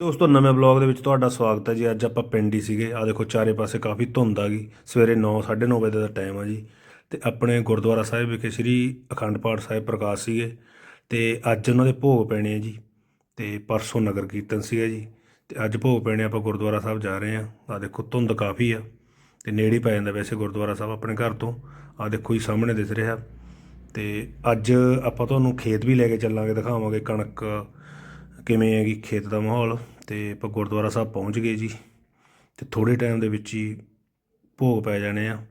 ਦੋਸਤੋ ਨਵੇਂ ਬਲੌਗ ਦੇ ਵਿੱਚ ਤੁਹਾਡਾ ਸਵਾਗਤ ਹੈ ਜੀ। ਅੱਜ ਆਪਾਂ ਪਿੰਡ ਹੀ ਸੀਗੇ। ਆ ਦੇਖੋ, ਚਾਰੇ ਪਾਸੇ ਕਾਫੀ ਧੁੰਦ ਆ ਗਈ। ਸਵੇਰੇ 9 9:30 ਵਜੇ ਦਾ ਟਾਈਮ ਆ ਜੀ। ਤੇ ਆਪਣੇ ਗੁਰਦੁਆਰਾ ਸਾਹਿਬ ਵਿਖੇ ਸ੍ਰੀ ਅਖੰਡ ਪਾਠ ਸਾਹਿਬ ਪ੍ਰਕਾਸ਼ ਸੀਗੇ। ਤੇ ਅੱਜ ਉਹਨਾਂ ਦੇ ਭੋਗ ਪੈਣੇ ਆ ਜੀ। ਤੇ ਪਰਸੋਂ ਨਗਰ ਕੀਰਤਨ ਸੀਗਾ ਜੀ। ਤੇ ਅੱਜ ਭੋਗ ਪੈਣੇ ਆਪਾਂ ਗੁਰਦੁਆਰਾ ਸਾਹਿਬ ਜਾ ਰਹੇ ਆ। ਆ ਦੇਖੋ, ਧੁੰਦ ਕਾਫੀ ਆ। ਤੇ ਨੇੜੇ ਹੀ ਪੈ ਜਾਂਦਾ ਵੈਸੇ ਗੁਰਦੁਆਰਾ ਸਾਹਿਬ ਆਪਣੇ ਘਰ ਤੋਂ। ਆ ਦੇਖੋ ਹੀ ਸਾਹਮਣੇ ਦਿਸ ਰਿਹਾ। ਤੇ ਅੱਜ ਆਪਾਂ ਤੁਹਾਨੂੰ ਖੇਤ ਵੀ ਲੈ ਕੇ ਚੱਲਾਂਗੇ, ਦਿਖਾਵਾਂਗੇ ਕਣਕ ਕਿਵੇਂ ਹੈਗੀ ਖੇਤ ਦਾ ਮਾਹੌਲ ਤੇ ਆਪਾਂ ਗੁਰਦੁਆਰਾ ਸਾਹਿਬ ਪਹੁੰਚ ਗਏ ਜੀ। ਤੇ ਥੋੜੇ ਟਾਈਮ ਦੇ ਵਿੱਚ ਹੀ ਭੋਗ ਪੈ ਜਾਣੇ ਆ।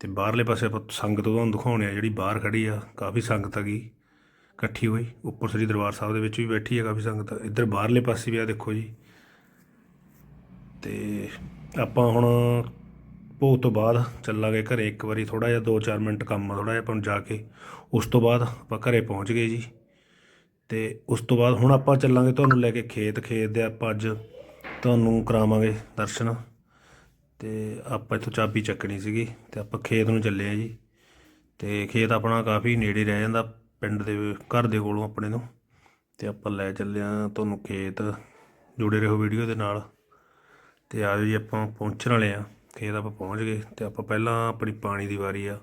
ਤੇ ਬਾਹਰਲੇ ਪਾਸੇ ਆਪਾਂ ਸੰਗਤ ਤੁਹਾਨੂੰ ਦਿਖਾਉਣੇ ਆ, ਜਿਹੜੀ ਬਾਹਰ ਖੜੀ ਆ, ਕਾਫੀ ਸੰਗਤ ਹੈਗੀ ਇਕੱਠੀ ਹੋਈ। ਉੱਪਰ ਸ੍ਰੀ ਦਰਬਾਰ ਸਾਹਿਬ ਦੇ ਵਿੱਚ ਵੀ ਬੈਠੀ ਆ ਕਾਫੀ ਸੰਗਤ। ਇੱਧਰ ਬਾਹਰਲੇ ਪਾਸੇ ਵੀ ਆ ਦੇਖੋ ਜੀ। ਤੇ ਆਪਾਂ ਹੁਣ ਭੋਗ ਤੋਂ ਬਾਅਦ ਚੱਲਾਂਗੇ ਘਰੇ ਇੱਕ ਵਾਰੀ ਥੋੜਾ ਜਿਹਾ 2-4 ਮਿੰਟ ਕੰਮ ਆ ਥੋੜਾ ਜਿਹਾ ਆਪਾਂ ਨੂੰ ਜਾ ਕੇ। ਉਸ ਤੋਂ ਬਾਅਦ ਆਪਾਂ ਘਰੇ ਪਹੁੰਚ ਗਏ ਜੀ। ਅਤੇ ਉਸ ਤੋਂ ਬਾਅਦ ਹੁਣ ਆਪਾਂ ਚੱਲਾਂਗੇ ਤੁਹਾਨੂੰ ਲੈ ਕੇ ਖੇਤ ਖੇਤ ਦੇ ਆਪਾਂ ਅੱਜ ਤੁਹਾਨੂੰ ਕਰਾਵਾਂਗੇ ਦਰਸ਼ਨ। ਅਤੇ ਆਪਾਂ ਇੱਥੋਂ ਚਾਬੀ ਚੱਕਣੀ ਸੀਗੀ ਅਤੇ ਆਪਾਂ ਖੇਤ ਨੂੰ ਚੱਲੇ ਆ ਜੀ। ਅਤੇ ਖੇਤ ਆਪਣਾ ਕਾਫੀ ਨੇੜੇ ਰਹਿ ਜਾਂਦਾ ਪਿੰਡ ਦੇ ਘਰ ਦੇ ਕੋਲੋਂ ਆਪਣੇ ਤੋਂ। ਤੇ ਆਪਾਂ ਲੈ ਚੱਲੇ ਆ ਤੁਹਾਨੂੰ ਖੇਤ। ਜੁੜੇ ਰਹੋ ਵੀਡੀਓ ਦੇ ਨਾਲ। ਤੇ ਆ ਜੀ ਆਪਾਂ ਪਹੁੰਚਣ ਵਾਲੇ ਆ। ਖੇਤ ਆਪਾਂ ਪਹੁੰਚ ਗਏ ਤੇ ਆਪਾਂ ਪਹਿਲਾਂ ਆਪਣੀ ਪਾਣੀ ਦੀ ਵਾਰੀ ਆ।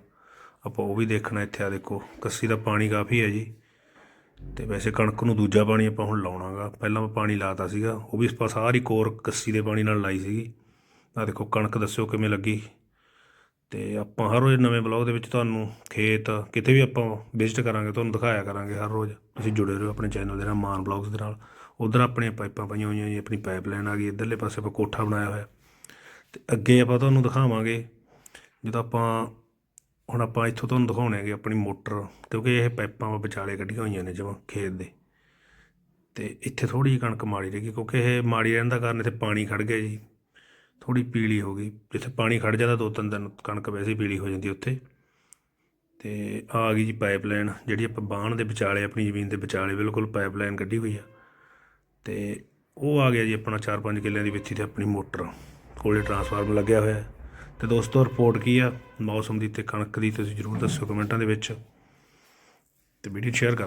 ਆਪਾਂ ਉਹ ਵੀ ਦੇਖਣਾ ਇੱਥੇ ਆ ਦੇਖੋ। ਕੱਸੀ ਦਾ ਪਾਣੀ ਕਾਫੀ ਹੈ ਜੀ। ਤੇ ਵੈਸੇ ਕਣਕ ਨੂੰ ਦੂਜਾ ਪਾਣੀ ਆਪਾਂ ਹੁਣ ਲਾਉਣਾਗਾ। ਪਹਿਲਾਂ ਆਪਾਂ ਪਾਣੀ ਲਾਤਾ ਸੀਗਾ, ਉਹ ਵੀ ਆਪਾਂ ਸਾਰੀ ਕੋਰ ਕੱਸੀ ਦੇ ਪਾਣੀ ਨਾਲ ਲਾਈ ਸੀਗੀ। ਆ ਦੇਖੋ, ਕਣਕ ਦੱਸਿਓ ਕਿਵੇਂ ਲੱਗੀ। ਤੇ ਆਪਾਂ ਹਰ ਰੋਜ਼ ਨਵੇਂ ਬਲੌਗ ਦੇ ਵਿੱਚ ਤੁਹਾਨੂੰ ਖੇਤ, ਕਿਤੇ ਵੀ ਆਪਾਂ ਵਿਜ਼ਿਟ ਕਰਾਂਗੇ, ਤੁਹਾਨੂੰ ਦਿਖਾਇਆ ਕਰਾਂਗੇ ਹਰ ਰੋਜ਼। ਤੁਸੀਂ ਜੁੜੇ ਰਹੋ ਆਪਣੇ ਚੈਨਲ ਦੇ ਨਾਲ, ਮਾਨ ਬਲੌਗਸ ਦੇ ਨਾਲ। ਉਧਰ ਆਪਣੀਆਂ ਪਾਈਪਾਂ ਪਈਆਂ ਹੋਈਆਂ ਜੀ, ਆਪਣੀ ਪਾਈਪਲਾਈਨ ਆ ਗਈ, ਇਧਰਲੇ ਪਾਸੇ ਆਪਾਂ ਕੋਠਾ ਬਣਾਇਆ ਹੋਇਆ। ਤੇ ਅੱਗੇ ਆਪਾਂ ਤੁਹਾਨੂੰ ਦਿਖਾਵਾਂਗੇ, ਜਦੋਂ ਆਪਾਂ ਹੁਣ ਆਪਾਂ ਇੱਥੋਂ ਤੁਹਾਨੂੰ ਦਿਖਾਉਣੇ ਹੈਗੇ ਆਪਣੀ ਮੋਟਰ, ਕਿਉਂਕਿ ਇਹ ਪਾਈਪਾਂ ਵਿਚਾਲੇ ਕੱਢੀਆਂ ਹੋਈਆਂ ਨੇ ਜਿਵੇਂ ਖੇਤ ਦੇ। ਤੇ ਇੱਥੇ ਥੋੜੀ ਜਿਹੀ ਕਣਕ ਮਾੜੀ ਰਹੀ ਕਿਉਂਕਿ ਇਹ ਮਾੜੀ ਰਹਿਣ ਦਾ ਕਾਰਨ ਇੱਥੇ ਪਾਣੀ ਖੜ ਗਿਆ ਜੀ। ਥੋੜੀ ਪੀਲੀ ਹੋ ਗਈ। ਜਿੱਥੇ ਪਾਣੀ ਖੜ ਜਾਂਦਾ, ਦੋ ਤਿੰਨ ਦਿਨ ਕਣਕ ਵੈਸੇ ਪੀਲੀ ਹੋ ਜਾਂਦੀ ਉੱਥੇ। ਤੇ ਆ ਗਈ ਜੀ ਪਾਈਪਲਾਈਨ, ਜਿਹੜੀ ਆਪਾਂ ਬਾਣ ਦੇ ਵਿਚਾਲੇ, ਆਪਣੀ ਜ਼ਮੀਨ ਦੇ ਵਿਚਾਲੇ ਬਿਲਕੁਲ ਪਾਈਪਲਾਈਨ ਕੱਢੀ ਹੋਈ ਆ। ਤੇ ਉਹ ਆ ਗਿਆ ਜੀ ਆਪਣਾ 4-5 ਕਿੱਲਿਆਂ ਦੀ ਵਿੱਥੀ ਤੇ ਆਪਣੀ ਮੋਟਰ। ਕੋਲੇ ਟਰਾਂਸਫਾਰਮਰ ਲੱਗਿਆ ਹੋਇਆ। ਹੈ ਤੇ ਦੋਸਤੋ ਰਿਪੋਰਟ ਕੀ ਆ? ਮੌਸਮ ਦੀ ਤੇ ਕਣਕ ਦੀ ਤੁਸੀਂ ਜਰੂਰ ਦੱਸਿਓ ਕਮੈਂਟਾਂ ਦੇ ਵਿੱਚ ਤੇ ਵੀਡੀਓ ਸ਼ੇਅਰ ਕਰ